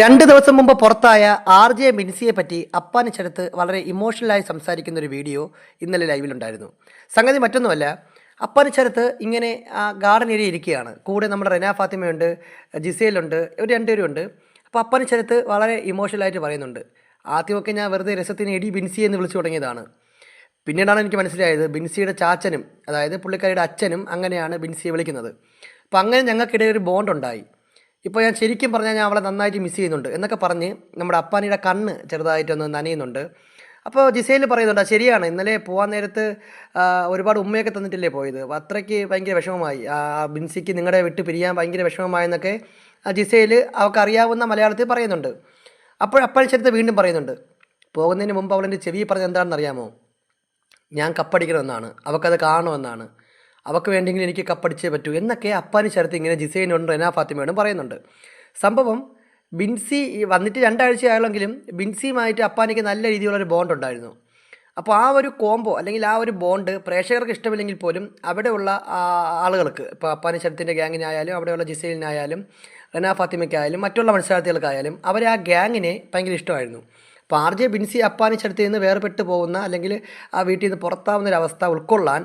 രണ്ട് ദിവസം മുമ്പ് പുറത്തായ ആർ ജെ മിൻസിയെ പറ്റി അപ്പാനിച്ചടുത്ത് വളരെ ഇമോഷണലായി സംസാരിക്കുന്ന ഒരു വീഡിയോ ഇന്നലെ ലൈവിലുണ്ടായിരുന്നു. സംഗതി മറ്റൊന്നുമല്ല അപ്പാനിച്ചടുത്ത് ഇങ്ങനെ ആ ഗാർഡൻ ഏരിയ ഇരിക്കുകയാണ്. കൂടെ നമ്മുടെ റെന ഫാത്തിമയുണ്ട് ജിസേലുണ്ട് ഒരു രണ്ടുപേരും ഉണ്ട്. അപ്പോൾ അപ്പാനിച്ചടുത്ത് വളരെ ഇമോഷണലായിട്ട് പറയുന്നുണ്ട്. ആദ്യമൊക്കെ ഞാൻ വെറുതെ രസത്തിന് എടി ബിൻസി എന്ന് വിളിച്ചു തുടങ്ങിയതാണ്. പിന്നീടാണ് എനിക്ക് മനസ്സിലായത് ബിൻസിയുടെ ചാച്ചനും അതായത് പുള്ളിക്കാരിയുടെ അച്ഛനും അങ്ങനെയാണ് ബിൻസിയെ വിളിക്കുന്നത്. അപ്പോൾ അങ്ങനെ ഞങ്ങൾക്കിടയിൽ ഒരു ബോണ്ട് ഉണ്ടായി. ഇപ്പോൾ ഞാൻ ശരിക്കും പറഞ്ഞാൽ ഞാൻ അവളെ നന്നായിട്ട് മിസ് ചെയ്യുന്നുണ്ട്. എന്നൊക്കെ പറഞ്ഞ് നമ്മുടെ അപ്പാനിയുടെ കണ്ണ് ചെറുതായിട്ടൊന്ന് നനയുന്നുണ്ട്. അപ്പോൾ ജിസയിൽ പറയുന്നുണ്ട് "ആ, ശരിയാണ്. ഇന്നലെ പോകാൻ നേരത്ത് ഒരുപാട് ഉമ്മയൊക്കെ തന്നിട്ടില്ലേ പോയത്? അപ്പോൾ അത്രയ്ക്ക് ഭയങ്കര വിഷമമായി. ആ, ബിൻസിക്ക് നിങ്ങളെ വിട്ട് പിരിയാൻ ഭയങ്കര വിഷമമായെന്നൊക്കെ ജിസയിൽ അവൾക്ക് അറിയാവുന്ന മലയാളത്തിൽ പറയുന്നുണ്ട്. അപ്പോൾ അപ്പഴിച്ചടുത്ത് വീണ്ടും പറയുന്നുണ്ട് പോകുന്നതിന് മുമ്പ് അവളെന്റെ ചെവി പറഞ്ഞത് എന്താണെന്ന് അറിയാമോ ഞാൻ കപ്പടിക്കണമെന്നാണ്. അവൾക്കത് കാണണമെന്നാണ്. അവൾക്ക് വേണ്ടെങ്കിൽ എനിക്ക് കപ്പടിച്ചേ പറ്റൂ എന്നൊക്കെ അപ്പാനി ചേർത്ത് ഇങ്ങനെ ജിസൈനോടും റെന ഫാത്തിമയോടും പറയുന്നുണ്ട്. സംഭവം ബിൻസി വന്നിട്ട് രണ്ടാഴ്ച ആയാലെങ്കിലും ബിൻസിയുമായിട്ട് അപ്പാനിക്ക് നല്ല രീതിയിലുള്ളൊരു ബോണ്ട് ഉണ്ടായിരുന്നു. അപ്പോൾ ആ ഒരു കോംബോ അല്ലെങ്കിൽ ആ ഒരു ബോണ്ട് പ്രേക്ഷകർക്ക് ഇഷ്ടമില്ലെങ്കിൽ പോലും അവിടെയുള്ള ആളുകൾക്ക് ഇപ്പോൾ അപ്പാനി ശരത്തിന്റെ ഗ്യാങ്ങിനായാലും അവിടെയുള്ള ജിസൈലിനായാലും റെന ഫാത്തിമയ്ക്കായാലും മറ്റുള്ള മത്സരാർത്ഥികൾക്കായാലും അവർ ആ ഗ്യാങ്ങിനെ ഭയങ്കര ഇഷ്ടമായിരുന്നു. അപ്പോൾ ആർ ജെ ബിൻസി അപ്പാനി ചരിത്തിൽ നിന്ന് വേർപെട്ട് പോകുന്ന അല്ലെങ്കിൽ ആ വീട്ടിൽ നിന്ന് പുറത്താവുന്ന ഒരു അവസ്ഥ ഉൾക്കൊള്ളാൻ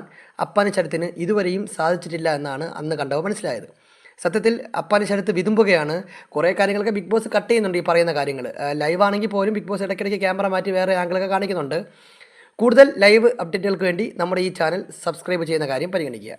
ചരിത്തിന് ഇതുവരെയും സാധിച്ചിട്ടില്ല എന്നാണ് അന്ന് കണ്ടപ്പോൾ മനസ്സിലായത്. സത്യത്തിൽ അപ്പാനി ചരിത്ത് വിതുമ്പുകയാണ്. കുറേ കാര്യങ്ങളൊക്കെ ബിഗ് ബോസ് കട്ട് ചെയ്യുന്നുണ്ട് ഈ പറയുന്ന കാര്യങ്ങൾ. ലൈവ് ആണെങ്കിൽ പോലും ബിഗ് ബോസ് ഇടയ്ക്കിടയ്ക്ക് ക്യാമറ മാറ്റി വേറെ ആംഗിളൊക്കെ കാണിക്കുന്നുണ്ട്. കൂടുതൽ ലൈവ് അപ്ഡേറ്റുകൾക്ക് വേണ്ടി നമ്മുടെ ഈ ചാനൽ സബ്സ്ക്രൈബ് ചെയ്യുന്ന കാര്യം പരിഗണിക്കുക.